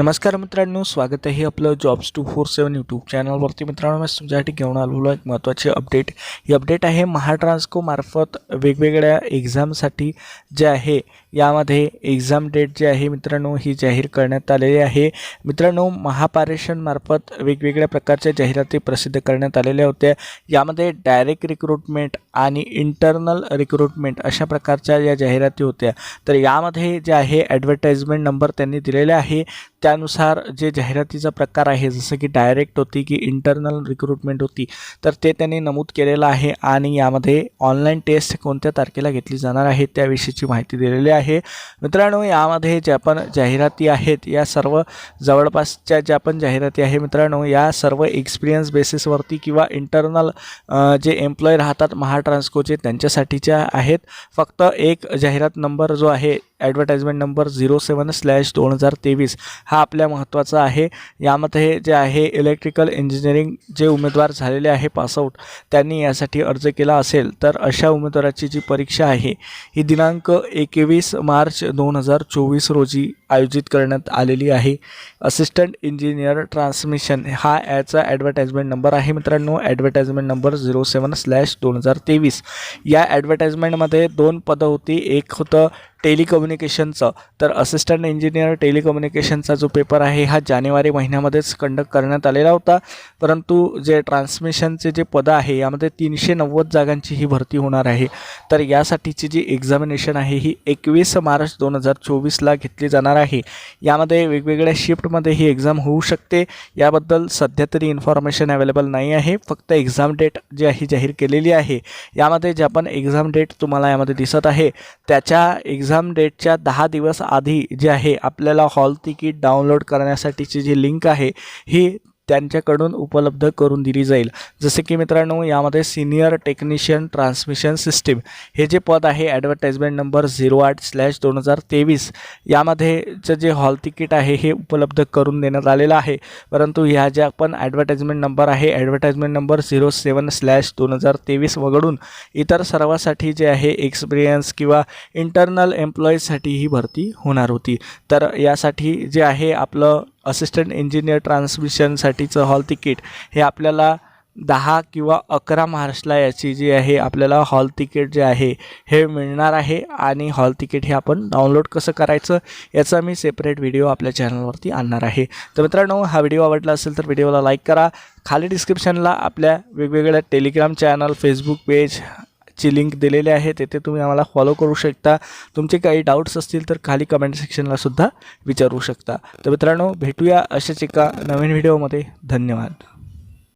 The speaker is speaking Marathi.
नमस्कार मित्रांनो स्वागत आहे आपलं jobs two four seven YouTube चॅनलवरती मित्रांनो मी तुमच्यासाठी घेऊन आलेलो एक महत्त्वाची अपडेट ही अपडेट आहे महाट्रान्सको मार्फत वेगवेगळ्या एक्झामसाठी जे आहे यामध्ये एक्झाम डेट जी आहे मित्रांनो ही जाहीर करण्यात आलेली आहे. मित्रांनो महापारेषणमार्फत वेगवेगळ्या प्रकारच्या जाहिराती प्रसिद्ध करण्यात आलेल्या होत्या. यामध्ये डायरेक्ट रिक्रुटमेंट आणि इंटरनल रिक्रुटमेंट अशा प्रकारच्या या जाहिराती होत्या. तर यामध्ये जे आहे ॲडव्हर्टाइजमेंट नंबर त्यांनी दिलेले आहे. त्यानुसार जे जाहिरातीचा प्रकार आहे जसं की डायरेक्ट होती की इंटरनल रिक्रुटमेंट होती तर ते त्यांनी नमूद केलेलं आहे आणि यामध्ये ऑनलाईन टेस्ट कोणत्या तारखेला घेतली जाणार आहे त्याविषयीची माहिती दिलेली आहे. मित्रांनो यामध्ये ज्या पण जाहिराती आहेत या सर्व जवळपासच्या ज्या पण जाहिराती आहे मित्रांनो या सर्व एक्सपिरियन्स बेसिसवरती किंवा इंटरनल जे एम्प्लॉय राहतात महाट्रान्सकोचे त्यांच्यासाठीच्या आहेत. फक्त एक जाहिरात नंबर जो आहे advertisement number zero seven slash दोन हजार तेवीस हा आपल्या महत्त्वाचा आहे. यामध्ये जे आहे इलेक्ट्रिकल इंजिनिअरिंग जे उमेदवार झालेले आहे पासआउट त्यांनी यासाठी अर्ज केला असेल तर अशा उमेदवाराची जी परीक्षा आहे ही दिनांक एकवीस मार्च दोन हजार चोवीस रोजी आयोजित करण्यात आलेली आहे. असिस्टंट इंजिनियर ट्रान्समिशन हा याचा ॲडव्हर्टाइजमेंट नंबर आहे मित्रांनो. Advertisement number zero seven slash दोन हजार तेवीस. या ॲडव्हर्टाइजमेंटमध्ये दोन पदं होती. एक होतं टेलिकम्युनिकेशनचं. तर असिस्टंट इंजिनियर टेलिकम्युनिकेशनचा जो पेपर आहे हा जानेवारी महिन्यामध्येच कंडक्ट करण्यात आलेला होता. परंतु जे ट्रान्समिशनचे जे पदं आहे यामध्ये तीनशे नव्वद जागांची ही भरती होणार आहे. तर यासाठीची जी एक्झामिनेशन आहे ही एकवीस मार्च दोन हजार चोवीसला घेतली जाणार आहे. यामध्ये वेगवेगळ्या शिफ्टमध्ये ही एक्झाम होऊ शकते. याबद्दल सध्या तरी इन्फॉर्मेशन अवेलेबल नाही आहे. फक्त एक्झाम डेट जी आहे जाहीर केलेली आहे. यामध्ये जे पण एक्झाम डेट तुम्हाला यामध्ये दिसत आहे त्याच्या एक्झाम डेटच्या दहा दिवस आधी जे आहे आपल्याला हॉल तिकीट डाउनलोड करण्यासाठीची जी लिंक आहे ही त्यांच्याकडून उपलब्ध करून दिली जाईल. जसे की मित्रांनो यामध्ये सिनियर टेक्निशियन ट्रान्समिशन सिस्टीम हे जे पद आहे ॲडव्हर्टाइजमेंट नंबर झिरो आठ स्लॅश दोन हजार तेवीस यामध्येचं जे हॉल तिकीट आहे हे उपलब्ध करून देण्यात आलेलं आहे. परंतु ह्या ज्या पण ॲडव्हर्टाइजमेंट नंबर आहे advertisement number zero seven slash दोन हजार तेवीस वगळून इतर सर्वासाठी जे आहे एक्सपिरियन्स किंवा इंटरनल एम्प्लॉईजसाठी ही भरती होणार होती. तर यासाठी जे आहे आपलं असिस्टंट इंजिनियर ट्रान्समिशनसाठीचं हॉल तिकीट हे आपल्याला दहा किंवा अकरा मार्चला याची जी आहे आपल्याला हॉल तिकीट जे आहे हे मिळणार आहे आणि हॉल तिकीट हे आपण डाउनलोड कसं करायचं याचा मी सेपरेट व्हिडिओ आपल्या चॅनलवरती आणणार आहे. तर मित्रांनो हा व्हिडिओ आवडला असेल तर व्हिडिओला लाईक करा. खाली डिस्क्रिप्शनला आपल्या वेगवेगळ्या टेलिग्राम चॅनल फेसबुक पेज ची लिंक दिलेली आहे तेथे तुम्ही आम्हाला फॉलो करू शकता. तुमचे काही डाऊट्स असतील तर खाली कमेंट सेक्शनला सुद्धा विचारू शकता. तर मित्रांनो भेटूया अशाच एका नवीन व्हिडिओमध्ये धन्यवाद.